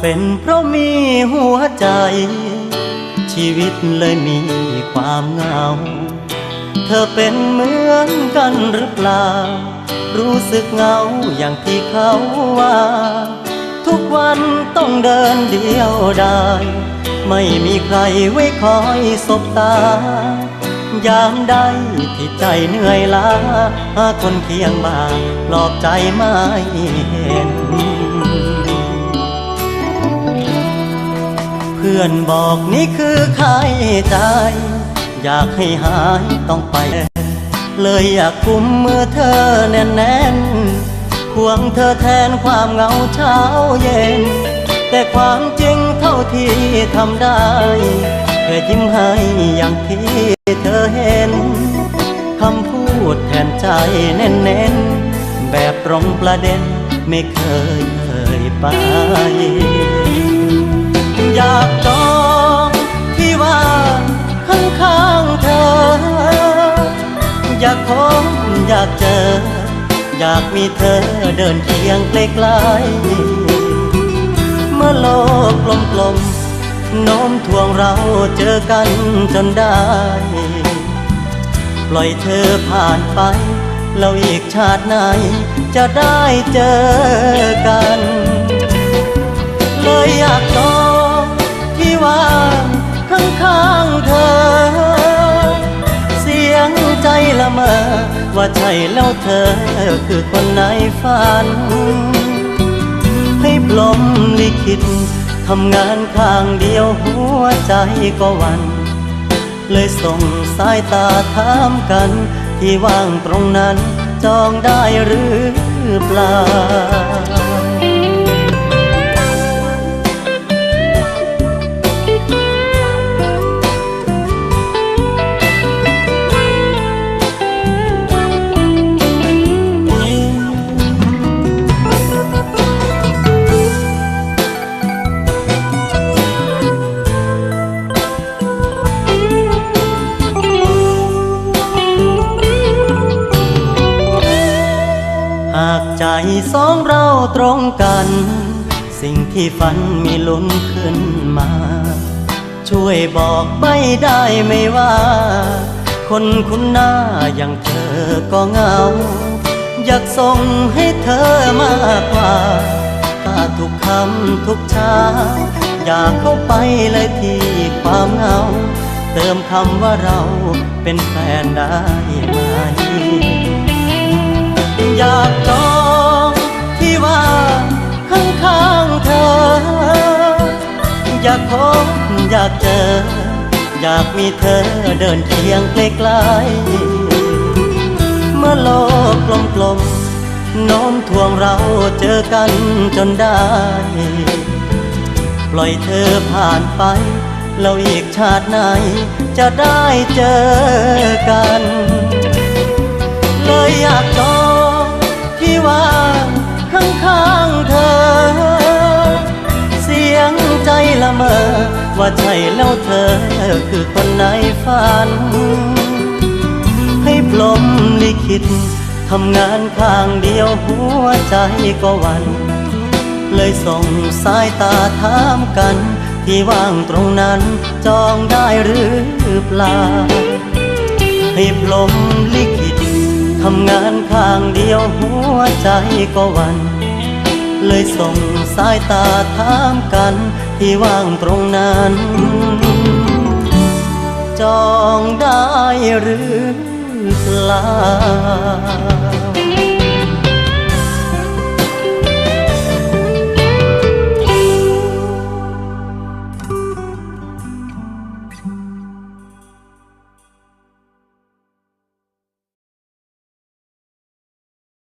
เป็นเพราะมีหัวใจ ชีวิตเลยมีความเหงา เธอเป็นเหมือนกันหรือเปล่า รู้สึกเหงาอย่างที่เขาว่า ทุกวันต้องเดินเดียวดายไม่มีใครไว้คอยสบตายามใดที่ใจเหนื่อยล้าหาคนเคียงบ่าปลอบใจไม่เห็น พื่อนบอกนี่คือไข้ใจ อยากให้หายต้องไป เลยอยากกุมมือเธอแน่นๆควงเธอแทนความเหงาเช้าเย็น แต่ความจริงเท่าที่ทำได้แค่ยิ้มให้อย่างที่เธอเห็นคำพูดแทนใจเน้นๆแบบตรงประเด็นไม่เคยเคยไป อยากจองที่ว่างข้างๆเธอ อยากพบอยากเจอ อยากมีเธอเดินเคียงใกล้ๆเมื่อโลกกลมๆโน้มถ่วงเราเจอกันจนได้ ปล่อยเธอผ่านไปแล้วอีกชาติไหนจะได้เจอกัน เลยอยากจอง ว่างข้างๆเธอ เสียงใจละเมอว่าใช่แล้วเธอคือคนในฝัน ให้ปลมลิขิตทำงานข้างเดียวหัวใจก็วันเลยส่งสายตาถามกัน ที่ว่างตรงนั้นจองได้หรือเปล่าากใจสองเราตรงกัน สิ่งที่ฝันมีลุ้นขึ้นมา ช่วยบอกไม่ได้ไม่ว่า คนคุณหน้าอย่างเธอก็เหงา อยากส่งให้เธอมากกว่าถ้าทุกคำทุกช้า อยากเข้าไปเลยที่ความเหงา เติมคำว่าเราเป็นแฟนได้ไหม อยากจองที่ว่างข้างๆเธอ อยากพบอยากเจอ อยากมีเธอเดินเคียงใกล้ๆเมื่อโลกกลมๆโน้มถ่วงเราเจอกันจนได้ ปล่อยเธอผ่านไปแล้วอีกชาติไหน จะได้เจอกัน เลยอยากจอง ว่างข้างๆเธอ เสียงใจละเมอ ว่าใช่แล้วเธอคือคนในฝัน ให้ปลมลิขิตทำงานข้างเดียวหัวใจก็วัน เลยส่งสายตาถามกัน ที่ว่างตรงนั้นจองได้หรือเปล่าให้ปลมลิขิต ทำงานข้างเดียวหัวใจก็วัน เลยส่งสายตาถามกันที่ว่างตรงนั้น จองได้หรือเปล่า